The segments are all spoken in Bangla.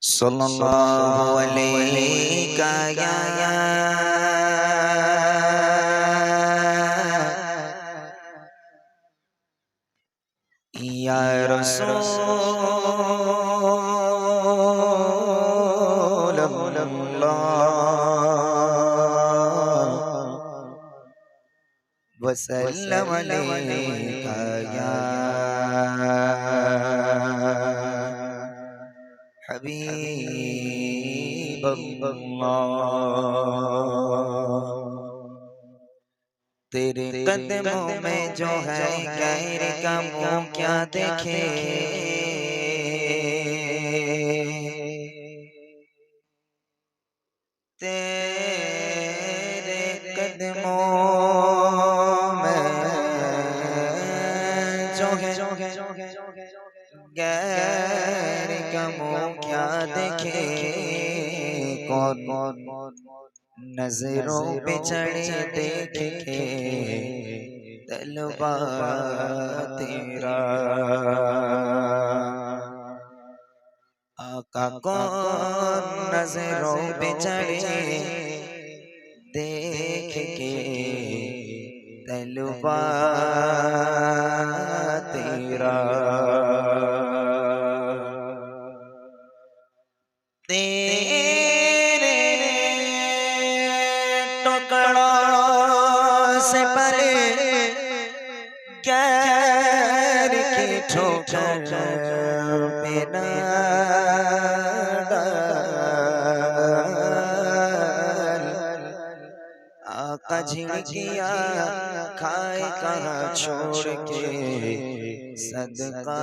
صلى الله عليك يا يا رسول الله وسلم عليك يا حبيب الله तेरे कदमों में जो है गैर का मुंह क्या देखे तेरे कदमों नज़रों पे चढ़े देख के तलबा तेरा। आका कौन नज़रों पे चढ़े देख के तलबा तेरा। की ठोकर बिना आका झिड़किया खाए कहाँ छोड़ के सदका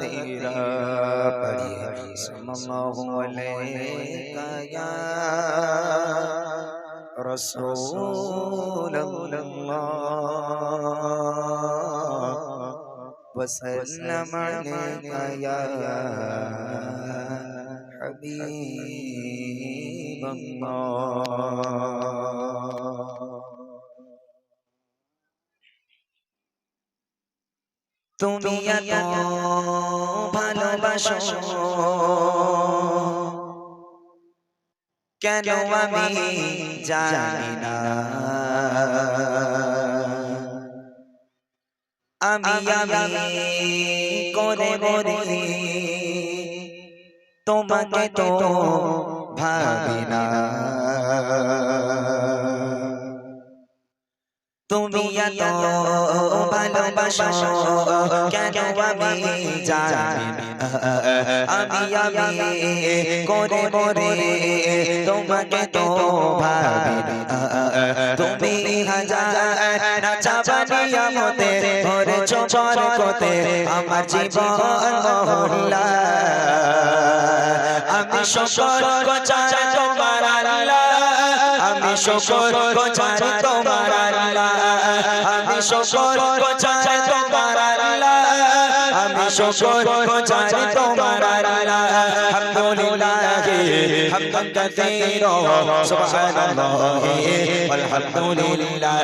तेरा पढ़िए सल्लल्लाहु अलैका या रसूल وسلم عليك يا حبيب الله তুমি এত ভালোবাসো কেন আমি জানি না আমি আমি করে মরি? তোমাকে তো ভাবি না। তুমি এত ভালোবাসো কেন আমি জানি আমি আমি করে মরে তোমাকে তো ভাবি তুমি হাজার নাচাবানিয়া মতে ভরে চোপর কোতে আমার জীবন মহল্লা আমি শকর গোচার তোমার আল্লাহ। শকর গোচার তোমার আল্লাহ। আমি শকর গোচার তোমার আল্লাহ। শকর গোচার তোমার আলহামদুলিল্লাহ হামদান কাসীরা সুবহানাল্লাহ আলহামদুলিল্লাহ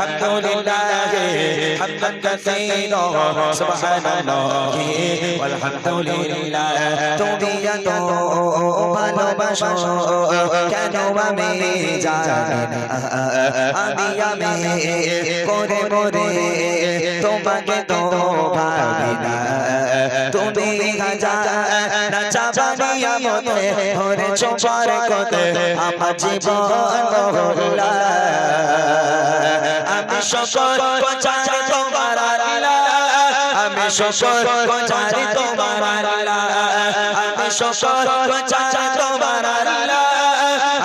আলহামদুলিল্লাহ হামদান কাসীরা সুবহানাল্লাহ আলহামদুলিল্লাহ তুমি এত ভালোবাসো কেন আমি জানি না আমি আমি করে তোমাকে তো ভাবি না তুমি হাজার নাচাবানিয়া মতে ভরে চোপার কতে আমার জীবন হল্লা আমি সকল কচার তোমার আল্লাহ। আমি সকল কচার তোমার আল্লাহ। আমি সকল কচার তোমার আল্লাহ।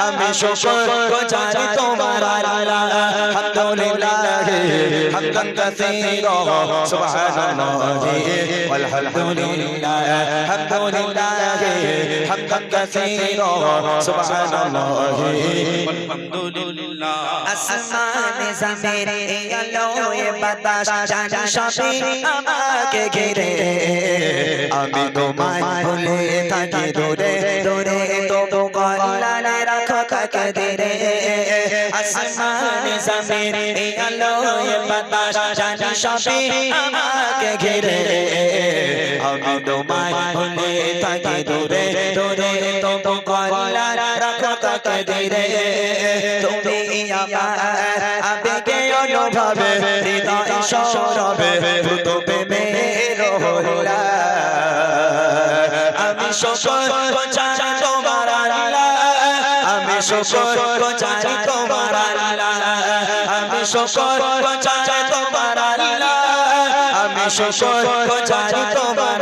আমি সকল কচার তোমার আল্লাহ আলহামদুলিল্লাহ হামদান কাসীরা সুবহানাল্লাহ walhamdulillah alhamdulillah হামদান কাসীরা সুবহানাল্লাহ আলহামদুলিল্লাহ আসমান জমিন আলো এ বাতাস জানি সবই আমাকে ঘিরে। আমি তোমায় ভুলে থাকি দূরে। দূরে তো কল্যাণে রাখো কাকে দিরে আসমান জমিন এই আলো বাতাস জানি সবে আমাকে ঘিরে আমি তোমায় ভুলে থাকি দূরে দূরে তবু গলা রাখো তাকে তুমি আমার আবেগে অনুভবে হৃদয় সরবে ভূত প্রেমের হলা আমি শোকর শোকর চাই তোমার আল্লাহ। আমি শোকর চাই তোমার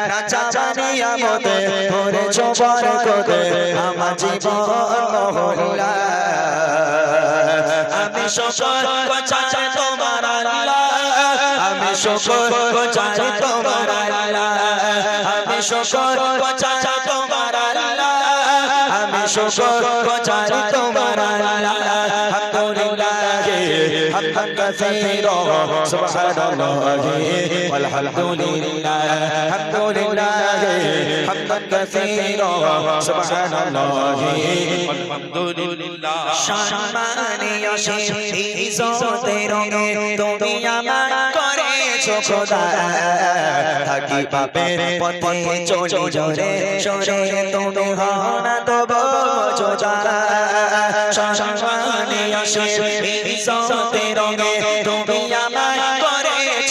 বড় করে আমার জীবন মহল্লা। আমি শকর চাই তোমার আল্লাহ। আমি শকর চাই তোমার আমি শকর চাই তোমার আমি শকর চাই তোমার হামদান কাসীরা সুবহানাল্লাহ walhamdulillah alhamdulillah হামদান কাসীরা সুবহানাল্লাহ আলহামদুলিল্লাহ সম্মানীয় ইজ্জতের তুমি আমার করেছ খোদা থাকি পাপের পথে চলি জোরে সরে তুমি হও না তবু যোজা সম্মানীয় ইজ্জতের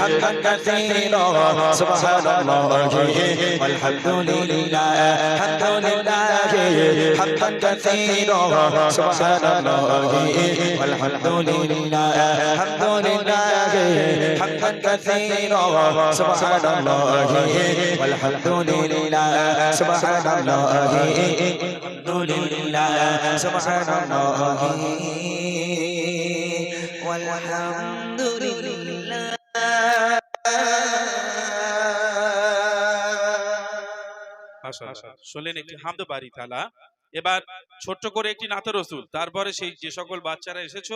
حق كثيرا سبحان الله والحمد لله حمد لله حقا كثيرا سبحان الله والحمد لله حمد لله حقا كثيرا سبحان الله والحمد لله سبحان الله الحمد لله سبحان الله والحمد একটি হামদ বাড়ি তালা এবার ছোট্ট করে একটি নাতে রসুল। তারপরে সেই যে সকল বাচ্চারা এসেছ